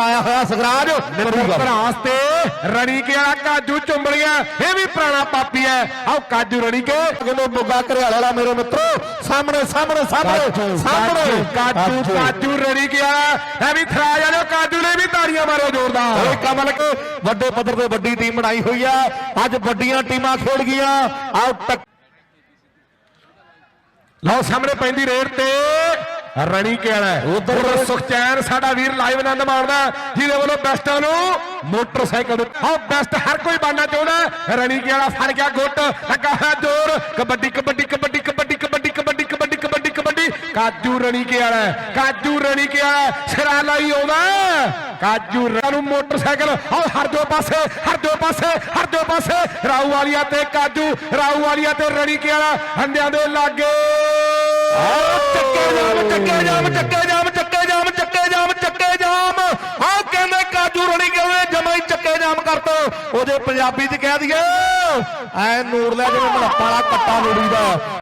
ਆਇਆ ਹੋਇਆ ਸਗਰਾਜ। ਭਰਾਸ ਤੇ ਰਣੀਕੇ ਵਾਲਾ ਕਾਜੂ ਚੁੰਬੜੀਆਂ ਇਹ ਵੀ ਪੁਰਾਣਾ ਪਾਪੀ ਹੈ। ਆਓ ਕਾਜੂ ਰਣੀਕੇ ਕਿਲੋ ਬੁੱਗਾ ਘਰਿਆਲੇ ਵਾਲਾ ਮੇਰੇ ਮਿੱਤਰੋ? ਸਾਹਮਣੇ ਸਾਹਮਣੇ ਸਾਹਮਣੇ ਸਾਹਮਣੇ। ਕਾਜੂ ਕਾਜੂ ਰਣੀਕੇ ਵਾਲਾ ਇਹ ਵੀ ਥਰਾ ਜਾਣੋ ਕਾਜੂ ਨੇ ਵੀ ਤਾੜੀਆਂ ਮਾਰੋ ਜ਼ੋਰਦਾਰ। ਓਏ ਕਮਲ ਕੇ ਵੱਡੇ ਪੱਧਰ ਤੇ ਵੱਡੀ ਟੀਮ ਬਣਾਈ ਹੋਈ ਆ। ਅੱਜ ਵੱਡੀਆਂ ਟੀਮਾਂ ਖੇਡ ਗਈਆਂ। ਆਓ ਲਓ ਸਾਹਮਣੇ ਪੈਂਦੀ ਰੇਡ ਤੇ। ਰਣੀਕੇ ਵਾਲਾ ਉੱਧਰ- ਸੁਖਚੈਨ ਸਾਡਾ ਵੀਰ ਲਾਈਵ ਆਨੰਦ ਮਾਣਦਾ ਜਿਹਦੇ ਵੱਲੋਂ ਬੈਸਟਾਂ ਨੂੰ ਮੋਟਰਸਾਈਕਲ ਹਾਂ ਬੈਸਟ ਹਰ ਕੋਈ ਬਣਨਾ ਚਾਹੁੰਦਾ ਰਣੀਕੇ ਵਾਲਾ ਫੜ ਗਿਆ ਗੁੱਟ ਲੱਗਾ ਹੋਇਆ ਜ਼ੋਰ। ਕਬੱਡੀ ਕਬੱਡੀ ਕਬੱਡੀ ਕਬੱਡੀ ਕਬੱਡੀ ਕਬੱਡੀ ਕਬੱਡੀ ਕਬੱਡੀ ਕਬੱਡੀ। ਕਾਜੂ ਰਣੀਕੇ ਵਾਲਾ ਕਾਜੂ ਰਣੀਕੇ ਵਾਲਾ ਸਿਰਾ ਲਾਈ ਆਉਂਦਾ ਕਾਜੂ ਨੂੰ ਮੋਟਰਸਾਈਕਲ ਆਹ ਹਰ ਦੋ ਪਾਸੇ ਹਰ ਦੋ ਪਾਸੇ ਹਰ ਦੋ ਪਾਸੇ। ਰਾਊ ਵਾਲੀਆ ਤੇ ਕਾਜੂ ਰਾਊ ਵਾਲੀਆ ਤੇ ਰਣੀਕੇ ਵਾਲਾ ਹੰਡਿਆਂ ਦੇ ਲਾਗੇ। ਜਾਮ ਚੱਕੇ ਚੱਕੇ ਜਾਮ ਚੱਕੇ ਜਾਮ ਚੱਕੇ ਜਾਮ ਚੱਕੇ ਜਾਮ। ਆਹ ਕਹਿੰਦੇ ਕਾਜੂ ਰਣੀ ਕਹਿੰਦੇ ਜਮਾ ਹੀ ਚੱਕੇ ਜਾਮ ਕਰਤੋ। ਉਹਦੇ ਪੰਜਾਬੀ ਚ ਕਹਿ ਦਈਏ, ਐ ਨੂਰ ਲੈ ਜਿਵੇਂ ਮਲੱਪਾਂ ਵਾਲਾ ਕੱਟਾ ਲੋੜੀਦਾ